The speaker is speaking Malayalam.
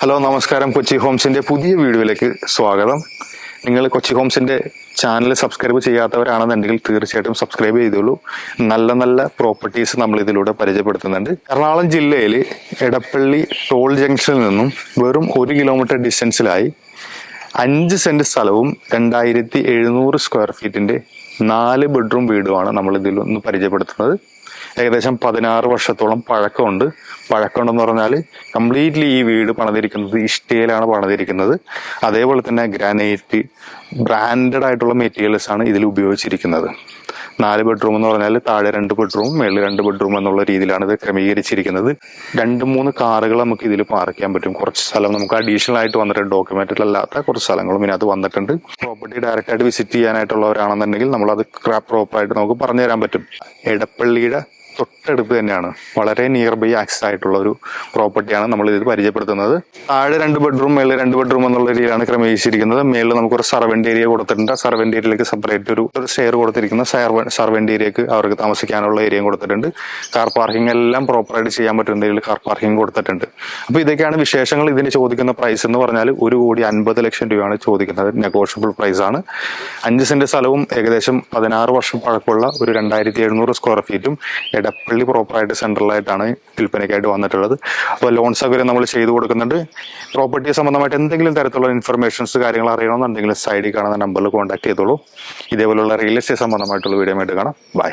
ഹലോ നമസ്കാരം. കൊച്ചി ഹോംസിന്റെ പുതിയ വീഡിയോയിലേക്ക് സ്വാഗതം. നിങ്ങൾ കൊച്ചി ഹോംസിന്റെ ചാനൽ സബ്സ്ക്രൈബ് ചെയ്യാത്തവരാണെന്നുണ്ടെങ്കിൽ തീർച്ചയായിട്ടും സബ്സ്ക്രൈബ് ചെയ്തോളൂ. നല്ല നല്ല പ്രോപ്പർട്ടീസ് നമ്മൾ ഇതിലൂടെ പരിചയപ്പെടുത്തുന്നുണ്ട്. എറണാകുളം ജില്ലയിൽ എടപ്പള്ളി ടോൾ ജംഗ്ഷനിൽ നിന്നും വെറും ഒരു കിലോമീറ്റർ ഡിസ്റ്റൻസിലായി അഞ്ച് സെന്റ് സ്ഥലവും രണ്ടായിരത്തി എഴുന്നൂറ് സ്ക്വയർ ഫീറ്റിന്റെ നാല് ബെഡ്റൂം വീടുമാണ് നമ്മൾ ഇതിൽ ഒന്ന് പരിചയപ്പെടുത്തുന്നത്. ഏകദേശം പതിനാറ് വർഷത്തോളം പഴക്കമുണ്ട്. പഴക്കമുണ്ടെന്ന് പറഞ്ഞാൽ കംപ്ലീറ്റ്ലി ഈ വീട് പണിതിരിക്കുന്നത് ഇഷ്ടികയിലാണ് പണിതിരിക്കുന്നത്. അതേപോലെ തന്നെ ഗ്രാനൈറ്റ് ബ്രാൻഡഡ് ആയിട്ടുള്ള മെറ്റീരിയൽസ് ആണ് ഇതിൽ ഉപയോഗിച്ചിരിക്കുന്നത്. നാല് ബെഡ്റൂം എന്ന് പറഞ്ഞാൽ താഴെ രണ്ട് ബെഡ്റൂം മേളിൽ രണ്ട് ബെഡ്റൂം എന്നുള്ള രീതിയിലാണ് ഇത് ക്രമീകരിച്ചിരിക്കുന്നത്. രണ്ട് മൂന്ന് കാറുകൾ നമുക്ക് ഇതിൽ പാർക്ക് ചെയ്യാൻ പറ്റും. കുറച്ച് സ്ഥലം നമുക്ക് അഡീഷണൽ ആയിട്ട് വന്നിട്ടുണ്ട്. ഡോക്യുമെന്റഡ് അല്ലാത്ത കുറച്ച് സ്ഥലങ്ങളും ഇതിനകത്ത് വന്നിട്ടുണ്ട്. പ്രോപ്പർട്ടി ഡയറക്റ്റ് ആയിട്ട് വിസിറ്റ് ചെയ്യാനായിട്ടുള്ളവരാണെന്നുണ്ടെങ്കിൽ നമ്മൾ അത് പ്രോപ്പറായിട്ട് നമുക്ക് പറഞ്ഞു തരാൻ പറ്റും. എടപ്പള്ളിയുടെ തൊട്ടടുത്ത് തന്നെയാണ്. വളരെ നിയർ ബൈ ആക്സസ് ആയിട്ടുള്ള ഒരു പ്രോപ്പർട്ടിയാണ് നമ്മൾ ഇത് പരിചയപ്പെടുത്തുന്നത്. താഴെ രണ്ട് ബെഡ്റൂം മേളിൽ രണ്ട് ബെഡ്റൂം എന്നുള്ള രീതിയിലാണ് ക്രമീകരിച്ചിരിക്കുന്നത്. മേളിൽ നമുക്കൊരു സർവന്റ് ഏരിയ കൊടുത്തിട്ടുണ്ട്. സർവന്റ് ഏരിയയിലേക്ക് സെപ്പറേറ്റ് ഒരു ഷെയർ കൊടുത്തിരിക്കുന്ന സർവന്റ് ഏരിയക്ക് അവർക്ക് താമസിക്കാനുള്ള ഏരിയയും കൊടുത്തിട്ടുണ്ട്. കാർ പാർക്കിംഗ് എല്ലാം പ്രോപ്പറായിട്ട് ചെയ്യാൻ പറ്റുന്ന രീതിയിൽ കാർ പാർക്കിംഗ് കൊടുത്തിട്ടുണ്ട്. അപ്പൊ ഇതൊക്കെയാണ് വിശേഷങ്ങൾ. ഇതിന് ചോദിക്കുന്ന പ്രൈസ് എന്ന് പറഞ്ഞാൽ ഒരു കോടി അൻപത് ലക്ഷം രൂപയാണ് ചോദിക്കുന്നത്. നെഗോഷ്യബിൾ പ്രൈസ് ആണ്. അഞ്ച് സെന്റ് സ്ഥലവും ഏകദേശം പതിനാറ് വർഷം പഴക്കമുള്ള ഒരു രണ്ടായിരത്തി എഴുന്നൂറ് സ്ക്വയർ ഫീറ്റും എടപ്പള്ളി പ്രോപ്പറായിട്ട് സെൻട്രലായിട്ടാണ് വിൽപ്പനയ്ക്കായിട്ട് വന്നിട്ടുള്ളത്. അപ്പോൾ ലോൺ സൗകര്യം നമ്മൾ ചെയ്തു കൊടുക്കുന്നുണ്ട്. പ്രോപ്പർട്ടി സംബന്ധമായിട്ട് എന്തെങ്കിലും തരത്തിലുള്ള ഇൻഫർമേഷൻസ് കാര്യങ്ങൾ അറിയണമെന്നുണ്ടെങ്കിൽ സൈഡിൽ കാണുന്ന നമ്പറിൽ കോൺടാക്ട് ചെയ്തോളൂ. ഇതേപോലുള്ള റിയൽ എസ്റ്റേറ്റ് സംബന്ധമായിട്ടുള്ള വീഡിയോ ആയിട്ട് കാണാം. ബൈ